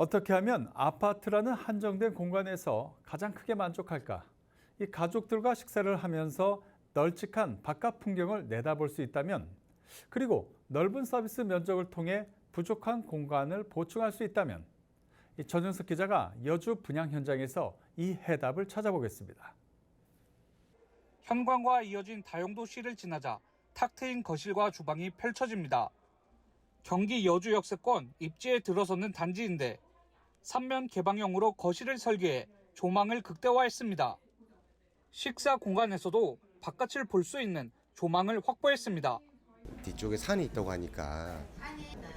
어떻게 하면 아파트라는 한정된 공간에서 가장 크게 만족할까? 이 가족들과 식사를 하면서 널찍한 바깥 풍경을 내다볼 수 있다면, 그리고 넓은 서비스 면적을 통해 부족한 공간을 보충할 수 있다면, 이 전윤석 기자가 여주 분양 현장에서 이 해답을 찾아보겠습니다. 현관과 이어진 다용도실을 지나자 탁 트인 거실과 주방이 펼쳐집니다. 경기 여주 역세권 입지에 들어서는 단지인데 3면 개방형으로 거실을 설계해 조망을 극대화했습니다. 식사 공간에서도 바깥을 볼 수 있는 조망을 확보했습니다. 뒤쪽에 산이 있다고 하니까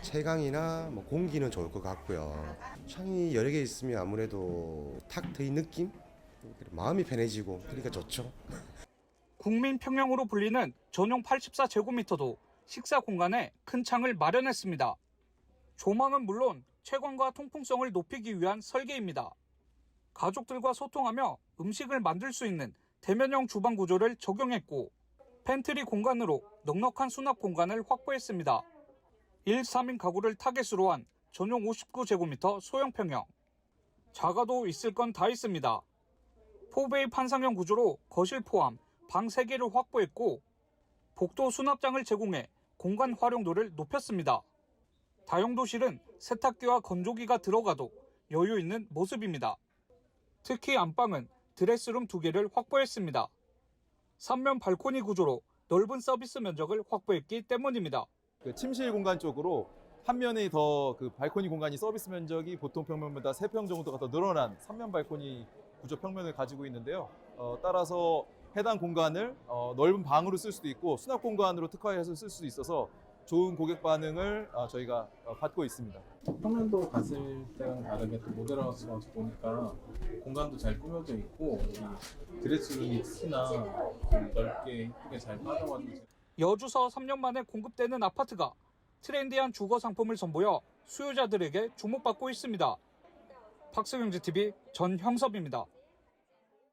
채광이나 뭐 공기는 좋을 것 같고요. 창이 여러 개 있으면 아무래도 탁 트인 느낌? 마음이 편해지고 그러니까 좋죠. 국민 평형으로 불리는 전용 84제곱미터도 식사 공간에 큰 창을 마련했습니다. 조망은 물론 채광과 통풍성을 높이기 위한 설계입니다. 가족들과 소통하며 음식을 만들 수 있는 대면형 주방 구조를 적용했고 팬트리 공간으로 넉넉한 수납 공간을 확보했습니다. 1, 3인 가구를 타겟으로 한 전용 59제곱미터 소형 평형. 작아도 있을 건 다 있습니다. 포베이 판상형 구조로 거실 포함 방 3개를 확보했고 복도 수납장을 제공해 공간 활용도를 높였습니다. 다용도실은 세탁기와 건조기가 들어가도 여유 있는 모습입니다. 특히 안방은 드레스룸 2개를 확보했습니다. 3면 발코니 구조로 넓은 서비스 면적을 확보했기 때문입니다. 그 침실 공간 쪽으로 한 면이 더 그 발코니 공간이 서비스 면적이 보통 평면보다 3평 정도가 더 늘어난 3면 발코니 구조 평면을 가지고 있는데요. 어, 따라서 해당 공간을 어, 넓은 방으로 쓸 수도 있고 수납 공간으로 특화해서 쓸 수도 있어서 좋은 고객 반응을 어, 저희가 어, 받고 있습니다. 평면도 봤을 때랑 다르게 또 모델하우스 보니까 공간도 잘 꾸며져 있고 이 드레스룸이 특히나 좀 넓게 이쁘게 잘 빠져가지고 여주서 3년 만에 공급되는 아파트가 트렌디한 주거 상품을 선보여 수요자들에게 주목받고 있습니다. 박스경제TV 전형섭입니다.